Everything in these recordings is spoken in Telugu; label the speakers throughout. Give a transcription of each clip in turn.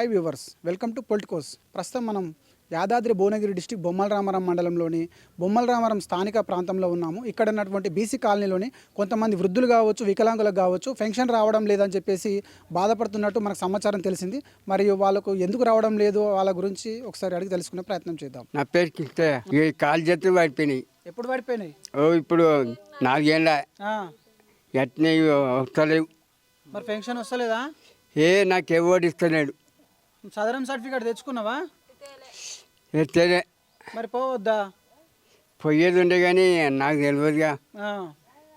Speaker 1: Hi viewers welcome to politicos ప్రస్తుతం మనం యాదాద్రి భువనగిరి డిస్టిక్ బొమ్మల రామారం మండలంలోని బొమ్మల రామారం స్థానిక ప్రాంతంలో ఉన్నాము. ఇక్కడ ఉన్నటువంటి బీసీ కాలనీలోని కొంతమంది వృద్ధులు కావచ్చు వికలాంగులకు కావచ్చు పెన్షన్ రావడం లేదని చెప్పేసి బాధపడుతున్నట్టు మనకు సమాచారం తెలిసింది. మరియు వాళ్ళకు ఎందుకు రావడం లేదు వాళ్ళ గురించి ఒకసారి అడిగి తెలుసుకునే ప్రయత్నం చేద్దాం.
Speaker 2: నా పేరు కిస్తే ఈ కాలు చేతులు పడిపోయినాయి.
Speaker 1: ఎప్పుడు పడిపోయినాయి?
Speaker 2: ఓ ఇప్పుడు నాలుగేళ్ళ
Speaker 1: ఆ,
Speaker 2: ఎట్నే వస్తలేవు.
Speaker 1: మరి పెన్షన్ వస్తలేదా?
Speaker 2: ఏ నాకు ఎవడు ఇస్తలేడు.
Speaker 1: సదరం సర్టిఫికేట్ తెచ్చుకున్నావా?
Speaker 2: ఎత్తేనే
Speaker 1: మరి పోవద్దా?
Speaker 2: పోయేది ఉండే కానీ నాకు తెలియదుగా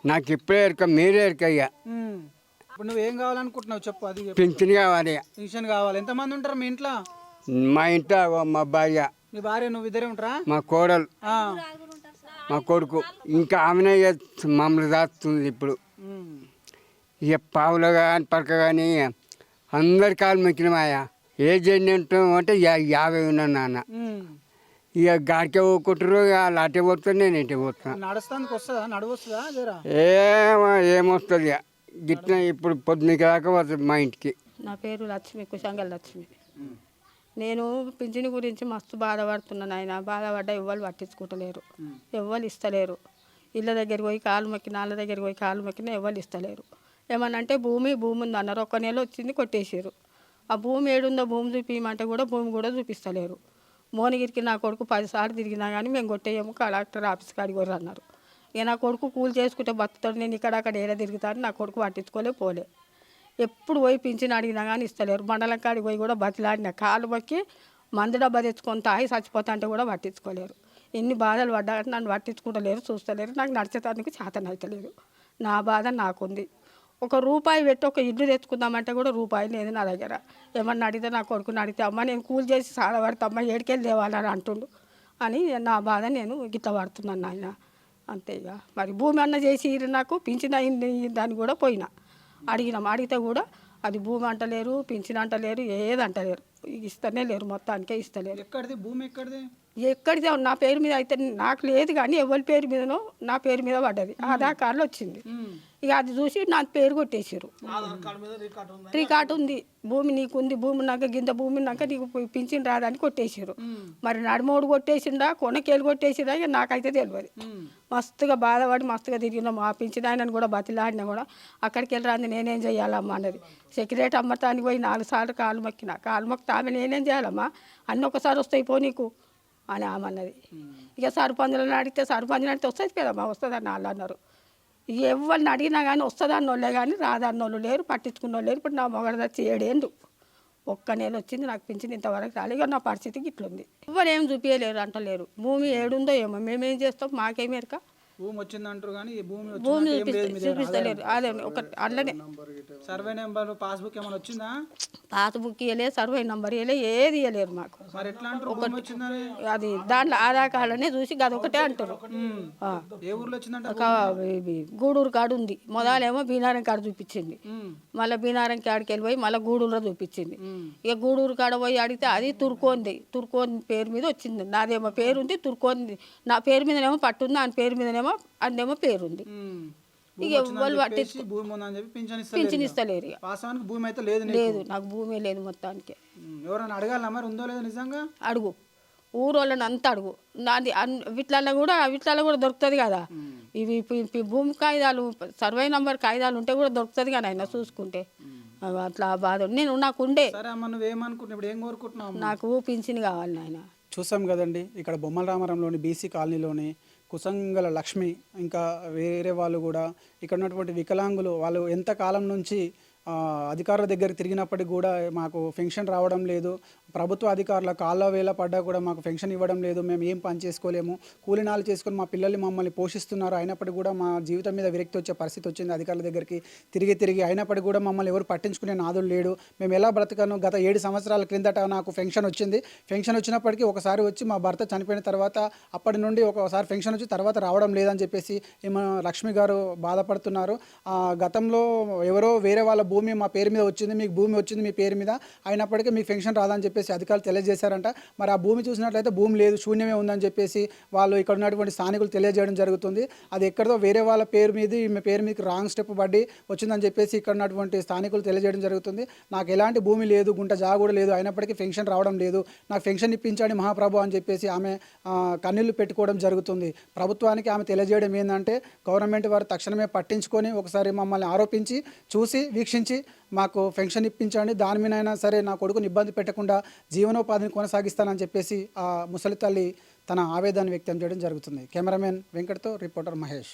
Speaker 2: నాకు ఇప్పుడే ఎరక మీరే ఎరక ఇక.
Speaker 1: ఇప్పుడు నువ్వు ఏం కావాలనుకుంటున్నావు చెప్పు అది.
Speaker 2: పింఛన్ కావాలి.
Speaker 1: పెన్షన్ కావాలి. ఎంతమంది ఉంటారు మీ ఇంట్లో?
Speaker 2: మా ఇంట్లో మా భార్య.
Speaker 1: మీ భార్య నువ్వు ఇద్దరే ఉంటారా?
Speaker 2: మా కోడలు. మా కొడుకు. ఇంకా ఆమెనే మమ్మల్ని దాస్తుంది ఇప్పుడు. ఇక పావులు కానీ పరక కానీ అందరి కాలు మొక్కినమాయా. ఏ ఉంటాం అంటే యాభై ఉన్నాను నాన్న. ఇక గాడికే పోకుంటారు ఇక వాళ్ళు అటే పోతారు నేను ఇటే పోతున్నా.
Speaker 1: నడుస్తానికి వస్తుందా?
Speaker 2: ఏమో ఏమొస్తుంది గిట్ల ఇప్పుడు పొద్దునకి దాకా వస్తుంది మా ఇంటికి.
Speaker 3: నా పేరు లక్ష్మి కుశంగల్ లక్ష్మి. నేను పింఛని గురించి మస్తు బాధపడుతున్నాను ఆయన బాధపడ్డ ఎవ్వరు పట్టించుకుంటలేరు. ఎవ్వరు ఇస్తలేరు. ఇళ్ళ దగ్గరికి పోయి కాలు మొక్కిన వాళ్ళ దగ్గరికి పోయి కాలు మొక్కిన ఎవ్వరు ఇస్తలేరు. ఏమన్నా అంటే భూమి భూమి ఉంది అన్నారు. ఒక్క నెల వచ్చింది కొట్టేసారు ఆ భూమి ఏడుందో భూమి చూపించమంటే కూడా భూమి కూడా చూపిస్తలేరు. మోనగిరికి నా కొడుకు పదిసార్లు తిరిగినా కానీ మేము కొట్టేయము కలెక్టర్ ఆఫీస్ కాడికి కూడా అన్నారు. ఇక నా కొడుకు కూలి చేసుకుంటే బతుకుతాడు నేను ఇక్కడ అక్కడ ఏడ తిరుగుతాను నా కొడుకు పట్టించుకోలే పోలే. ఎప్పుడు పోయి పింఛన్ అడిగినా కానీ ఇస్తలేరు. మండలం కాడికి పోయి కూడా బతిలాడిన కాలు మొక్కి మందు డబ్బా తెచ్చుకొని తాగి చచ్చిపోతా అంటే కూడా పట్టించుకోలేరు. ఎన్ని బాధలు పడ్డా నన్ను పట్టించుకుంటలేరు చూస్తలేరు నాకు నడిచేటానికి చేతన అవుతలేదు నా బాధ నాకుంది. ఒక రూపాయి పెట్టి ఒక ఇల్లు తెచ్చుకుందామంటే కూడా రూపాయి లేదు నా దగ్గర. ఏమన్నా అడిగితే నా కొడుకుని అడిగితే అమ్మ నేను కూలి చేసి సాడబడితే అమ్మ ఏడికెళ్ళి తేవాలని అంటుండు. అని నా బాధ నేను గిట్ల పడుతున్నాను నాయన. అంతే ఇక మరి భూమి అన్న చేసి నాకు పింఛన్ అయింది దాన్ని కూడా పోయినా. అడిగినాం. అడిగితే కూడా అది భూమి అంటలేరు పింఛన్ అంటలేరు ఏది అంటలేరు. ఇస్తనే లేరు మొత్తానికే ఇస్తలేరు.
Speaker 1: ఎక్కడిది? భూమి ఎక్కడిది?
Speaker 3: ఎక్కడిదే? నా పేరు మీద అయితే నాకు లేదు కానీ ఎవరి పేరు మీదనో నా పేరు మీద పడ్డది. ఆధార్ కార్డులో వచ్చింది. ఇక అది చూసి నా పేరు కొట్టేసారు రికార్డు ఉంది? భూమి నీకు ఉంది. భూమి ఉన్నాక గింత భూమి నీకు పోయి పింఛన్ రాదని కొట్టేసారు మరి నడుమోడు కొట్టేసిందా కొనకేలు కొట్టేసిందా ఇక నాకైతే తెలియదు మస్తుగా బాధపడి మస్తుగా తిరిగినాం ఆ పింఛన్ ఆయనను కూడా బతిలాడినా కూడా అక్కడికి వెళ్ళి రాంది నేనేం చేయాలమ్మా అన్నది. సెక్రటరీ అమ్మతానికి పోయి నాలుగు సార్లు కాలు మొక్కిన. కాలు మొక్కితే ఆమె నేనేం చేయాలమ్మా? అన్నీ ఒకసారి వస్తాయి పో నీకు అని ఆమె అన్నది. ఇక సర్పంచులను అడిగితే సర్పంచులు అడిగితే వస్తుంది కదమ్మా వస్తుందని వాళ్ళు అన్నారు. ఎవరిని అడిగినా కానీ వస్తుందన్న కానీ రాదన్నోళ్ళు లేరు పట్టించుకున్న వాళ్ళు లేరు. ఇప్పుడు నా మొగడ వచ్చి ఏడేండు? ఒక్క నెల వచ్చింది నాకు పింఛన్ ఇంతవరకు రాలేదు నా పరిస్థితికి ఇట్లుంది ఎవరు ఏం చూపించలేరు అంటలేరు. భూమి ఏడుందో ఏమో మేమేం చేస్తాం? మాకేం
Speaker 1: భూమి వచ్చిందంటారు కానీ ఈ భూమి
Speaker 3: భూమి. చూపిస్తలేరు అదే ఒక అట్లనే
Speaker 1: సర్వే నెంబర్ పాస్బుక్ ఏమైనా వచ్చిందా?
Speaker 3: పాత బుక్ ఇవ్వలే సర్వే నంబర్ ఇవ్వలే ఏది ఇవ్వలేరు మాకు.
Speaker 1: మరి ఎట్లా అంటారు?
Speaker 3: అది దాంట్లో ఆధార్ కార్డునే చూసి అది ఒకటే అంటారు. ఆ.
Speaker 1: ఏ ఊర్లో వచ్చిందంట
Speaker 3: గూడూరు కాడు ఉంది. మొదలేమో బీనారం కాడ చూపించింది. మళ్ళీ బీనారం కాడికి వెళ్ళిపోయి మళ్ళీ గూడూరులో చూపించింది. ఇక గూడూరు కాడ పోయి అడిగితే అది తుర్కోంది. తుర్కోన్ పేరు మీద వచ్చింది. నాదేమో పేరు ఉంది తుర్కోంది నా పేరు మీదనేమో పట్టుంది ఆయన పేరు మీదనేమో అదేమో పేరు ఉంది
Speaker 1: ఉమ్.
Speaker 3: ఇక ఎవ్వరు పట్టి
Speaker 1: చెప్పేసి భూమి ఉందని చెప్పి పింఛన్ ఇస్తారు
Speaker 3: పింఛన్ ఇస్తలేరు ఇక.
Speaker 1: వాస్తవానికి భూమి అయితే లేదు.
Speaker 3: లేదు నాకు భూమి లేదు మొత్తానికి.
Speaker 1: ఎవరైనా అడగాల మరి? ఉందో లేదో నిజంగా?
Speaker 3: అడుగు. ఊరోళ్ళని అంతా అడుగు. నాది వీటిలలో కూడా వీటిలలో కూడా దొరుకుతుంది కదా. ఇవి భూమి కాగితాలు సర్వే నంబర్ కాగితాలు ఉంటే కూడా దొరుకుతుంది కదా ఆయన చూసుకుంటే. అట్లా బాధ. నేను నాకు ఉండే నాకు పింఛన్ కావాలి నాయన.
Speaker 1: చూసాం కదండి ఇక్కడ బొమ్మల రామారంలోని బీసీ కాలనీలోని కుసంగల లక్ష్మి ఇంకా వేరే వాళ్ళు కూడా ఇక్కడ ఉన్నటువంటి వికలాంగులు వాళ్ళు ఎంత కాలం నుంచి అధికారుల దగ్గర తిరిగినప్పటికి కూడా మాకు పెన్షన్ రావడం లేదు. ప్రభుత్వ అధికారుల కాళ్ళ వేల పడ్డా కూడా మాకు పెన్షన్ ఇవ్వడం లేదు మేము ఏం పని చేసుకోలేము. కూలినాలు చేసుకొని మా పిల్లల్ని మమ్మల్ని పోషిస్తున్నారు. అయినప్పటికీ కూడా మా జీవితం మీద విరక్తి వచ్చే పరిస్థితి వచ్చింది అధికారుల దగ్గరికి. తిరిగి తిరిగి అయినప్పటికీ కూడా మమ్మల్ని ఎవరు పట్టించుకునే నాదులు లేడు. మేము ఎలా బ్రతకను? గత ఏడు సంవత్సరాల క్రిందట నాకు పెన్షన్ వచ్చింది. పెన్షన్ వచ్చినప్పటికీ ఒకసారి వచ్చి మా భర్త చనిపోయిన తర్వాత అప్పటి నుండి ఒకసారి పెన్షన్ వచ్చి తర్వాత రావడం లేదని చెప్పేసి లక్ష్మి గారు బాధపడుతున్నారు. గతంలో ఎవరో వేరే వాళ్ళ భూమి మా పేరు మీద వచ్చింది మీకు భూమి వచ్చింది మీ పేరు మీద. అయినప్పటికీ మీకు పెన్షన్ రాదని చెప్పేసి అధికారులు తెలియజేశారంట. మరి ఆ భూమి చూసినట్లయితే భూమి లేదు శూన్యమే ఉందని చెప్పేసి వాళ్ళు ఇక్కడ ఉన్నటువంటి స్థానికులు తెలియజేయడం జరుగుతుంది. అది ఎక్కడో వేరే వాళ్ళ పేరు మీద ఈమె పేరు మీద రాంగ్ స్టెప్ పడి వచ్చిందని చెప్పేసి ఇక్కడ ఉన్నటువంటి స్థానికులు తెలియజేయడం జరుగుతుంది. నాకు ఎలాంటి భూమి లేదు గుంట జాగ కూడా లేదు అయినప్పటికీ పెన్షన్ రావడం లేదు. నాకు పెన్షన్ ఇప్పించండి మహాప్రభు అని చెప్పేసి ఆమె కన్నీళ్ళు పెట్టుకోవడం జరుగుతుంది. ప్రభుత్వానికి ఆమె తెలియజేయడం ఏంటంటే గవర్నమెంట్ వారు తక్షణమే పట్టించుకొని ఒకసారి మమ్మల్ని ఆరోపించి చూసి వీక్షించి మాకు పెన్షన్ ఇప్పించండి. దాని మీద అయినా సరే నా కొడుకుని ఇబ్బంది పెట్టకుండా జీవనోపాధిని కొనసాగిస్తానని చెప్పేసి ఆ ముసలి తల్లి తన ఆవేదన వ్యక్తం చేయడం జరుగుతుంది. Cameraman వెంకట్తో reporter Mahesh.